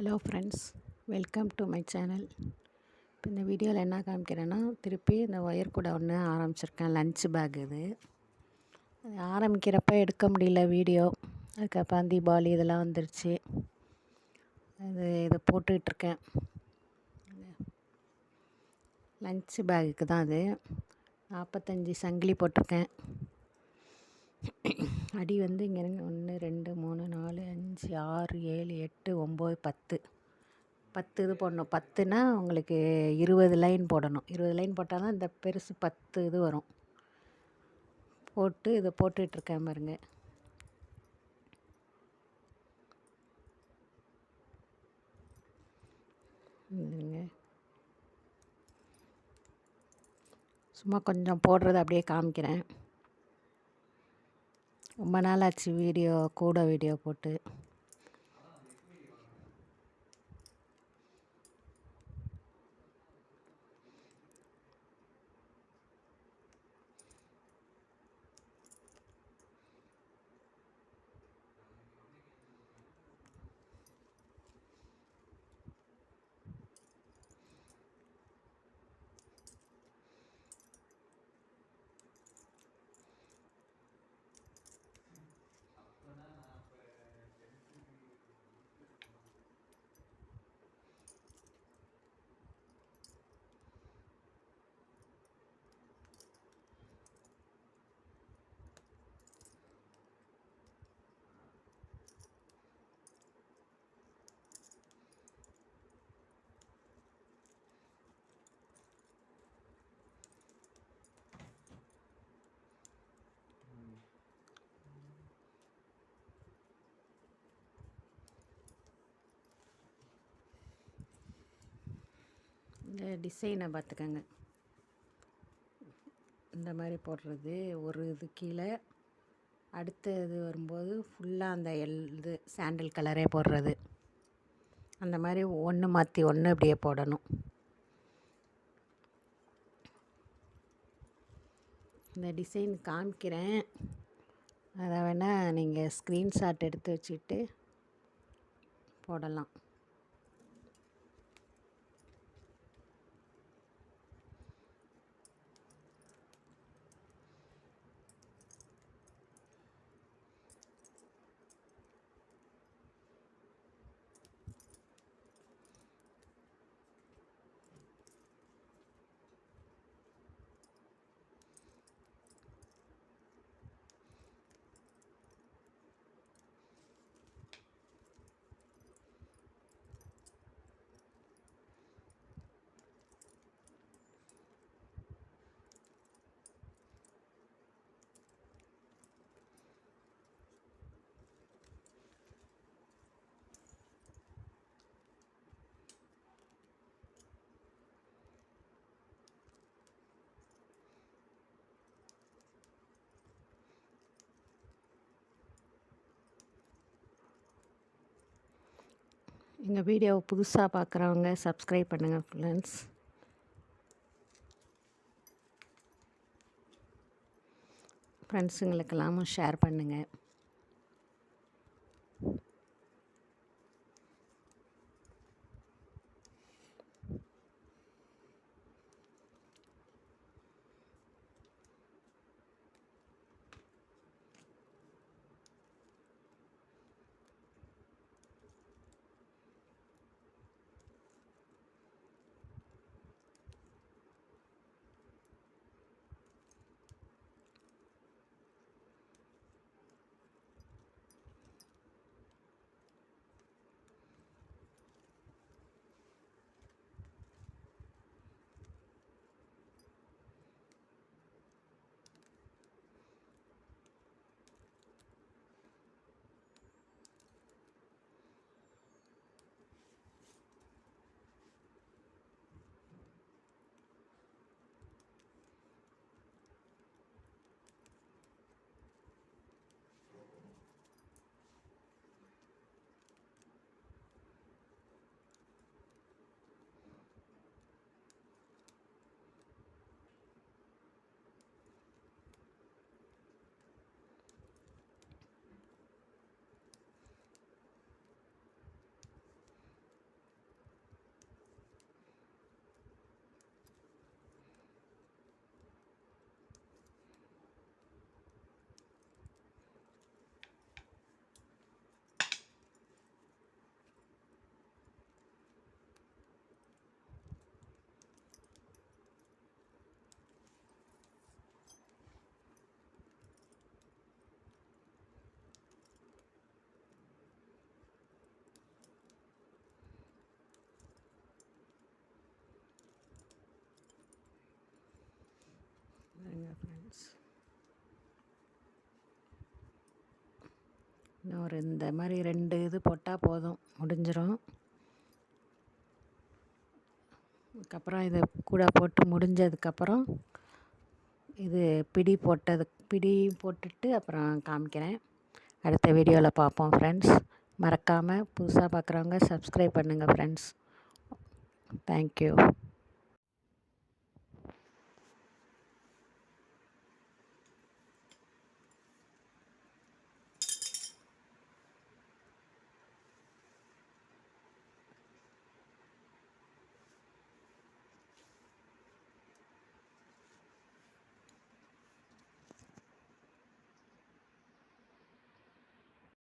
Hello friends welcome to my channel இப்போ இந்த வீடியோவில் என்ன காமிக்கிறேன்னா திருப்பி இந்த ஒயர் கூட ஒன்று ஆரம்பிச்சிருக்கேன் லன்ச் பேக் இது. அது ஆரம்பிக்கிறப்ப எடுக்க முடியல வீடியோ அதுக்கப்புறம் தீபாவளி இதெல்லாம் வந்துருச்சு. அது இதை போட்டுக்கிட்டுருக்கேன் லன்ச் பேகுக்கு தான் அது. நாற்பத்தஞ்சி சங்கிலி போட்டிருக்கேன். அடி வந்து இங்கே இருங்க. ஒன்று ரெண்டு மூணு நாலு அஞ்சு ஆறு ஏழு எட்டு ஒம்பது பத்து. பத்து இது போடணும். பத்துனா உங்களுக்கு இருபது லைன் போடணும். இருபது லைன் போட்டால் தான் இந்த பெருசு பத்து இது வரும். போட்டு இதை போட்டுட்ருக்கேன் பாருங்க. இதுங்க சும்மா கொஞ்சம் போடுறத அப்படியே காமிக்கிறேன். ரொம்ப நாள் ஆச்சு வீடியோ கூட வீடியோ போட்டு. இந்த டிசைனை பார்த்துக்கங்க இந்த மாதிரி போடுறது ஒரு இது கீழே அடுத்த இது வரும்போது ஃபுல்லாக அந்த எல் இது சாண்டில் கலரே போடுறது. அந்த மாதிரி ஒன்று மாற்றி ஒன்று அப்படியே போடணும். இந்த டிசைன் காமிக்கிறேன். அதை வேணால் நீங்கள் ஸ்க்ரீன்ஷாட் எடுத்து வச்சுட்டு போடலாம். எங்கள் வீடியோவை புதுசாக பார்க்குறவங்க சப்ஸ்கிரைப் பண்ணுங்கள் ஃப்ரெண்ட்ஸ் ஃப்ரெண்ட்ஸுங்களுக்கெல்லாமும் ஷேர் பண்ணுங்கள் இன்னும் ஒரு இந்த மாதிரி ரெண்டு இது போட்டால் போதும் முடிஞ்சிடும் அதுக்கப்புறம் இதை கூட போட்டு முடிஞ்சதுக்கப்புறம் இது பிடி போட்டது பிடி போட்டுட்டு அப்புறம் காமிக்கிறேன். அடுத்த வீடியோவில் பார்ப்போம் ஃப்ரெண்ட்ஸ் மறக்காமல் புதுசாக பார்க்குறவங்க சப்ஸ்கிரைப் பண்ணுங்கள் ஃப்ரெண்ட்ஸ் தேங்க்யூ